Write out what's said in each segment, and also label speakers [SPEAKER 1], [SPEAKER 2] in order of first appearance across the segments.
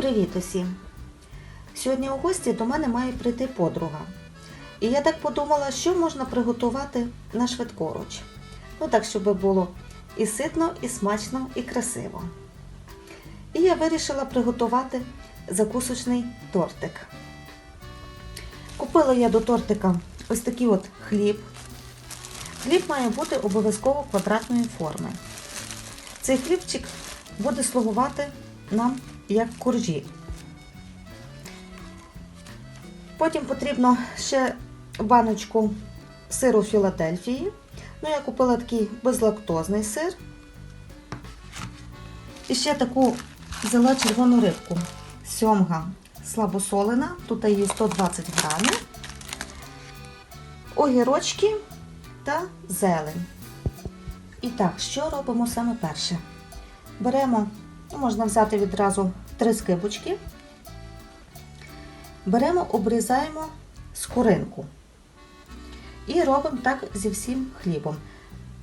[SPEAKER 1] Привіт усім! Сьогодні у гості до мене має прийти подруга. І я так подумала, що можна приготувати на швидкоруч. Ну так, щоб було і ситно, і смачно, і красиво. І я вирішила приготувати закусочний тортик. Купила я до тортика ось такий от хліб. Хліб має бути обов'язково квадратної форми. Цей хлібчик буде слугувати нам як коржі. Потім потрібно ще баночку сиру Філадельфії. Ну, я купила такий безлактозний сир. І ще таку взяла червону рибку. Сьомга слабосолена, тут її 120 грамів, огірочки та зелень. І так, що робимо саме перше? Беремо, можна взяти відразу три скибочки. Беремо, обрізаємо скоринку. І робимо так зі всім хлібом.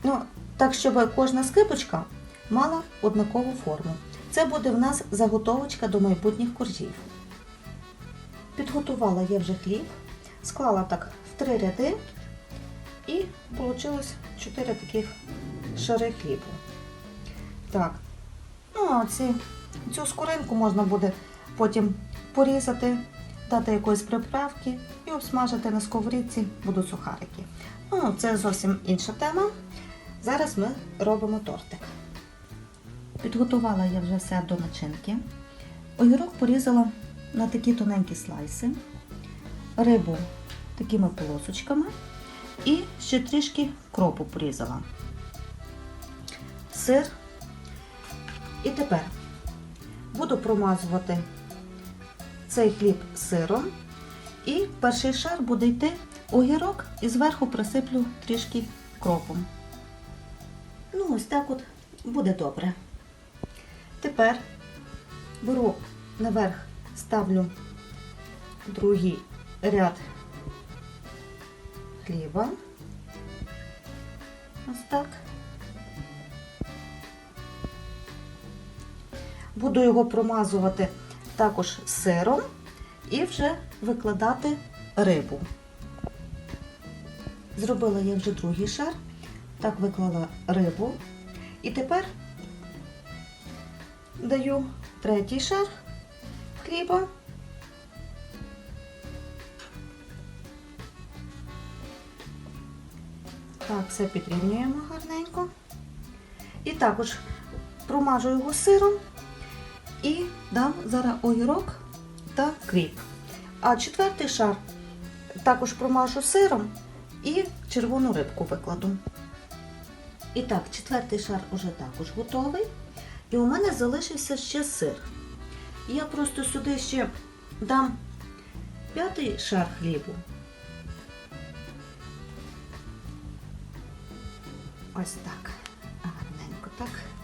[SPEAKER 1] Ну, так, щоб кожна скибочка мала однакову форму. Це буде в нас заготовочка до майбутніх коржів. Підготувала я вже хліб, склала так в три ряди і вийшло 4 таких шари хлібу. Так, а цю скоринку можна буде потім порізати, дати якоїсь приправки і обсмажити на сковорідці будуть сухарики. Ну, це зовсім інша тема. Зараз ми робимо тортик. Підготувала я вже все до начинки. Огірок порізала на такі тоненькі слайси, рибу такими полосочками і ще трішки кропу порізала. Сир. І тепер буду промазувати цей хліб сиром. І перший шар буде йти огірок і зверху присиплю трішки кропом. Ну, ось так от буде добре. Тепер беру наверх, ставлю другий ряд хліба. Ось так. Буду його промазувати також сиром і вже викладати рибу. Зробила я вже другий шар, так виклала рибу. І тепер даю третій шар хліба. Так, все підрівнюємо гарненько. І також промажу його сиром і дам зараз огірок та кріп. А четвертий шар також промажу сиром і червону рибку викладу. І так, четвертий шар уже також готовий. І у мене залишився ще сир. Я просто сюди ще дам п'ятий шар хлібу. Ось так. Гарненько так.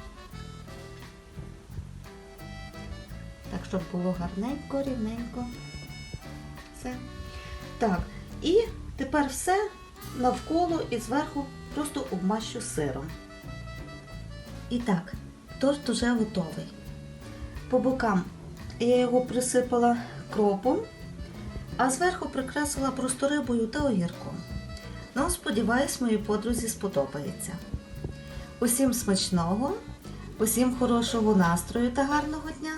[SPEAKER 1] Щоб було гарненько, рівненько. Все. Так. І тепер все навколо і зверху просто обмащу сиром. І так, торт уже готовий. По бокам я його присипала кропом, а зверху прикрасила просто рибою та огірком. Ну, сподіваюсь, моїй подрузі сподобається. Усім смачного, усім хорошого настрою та гарного дня!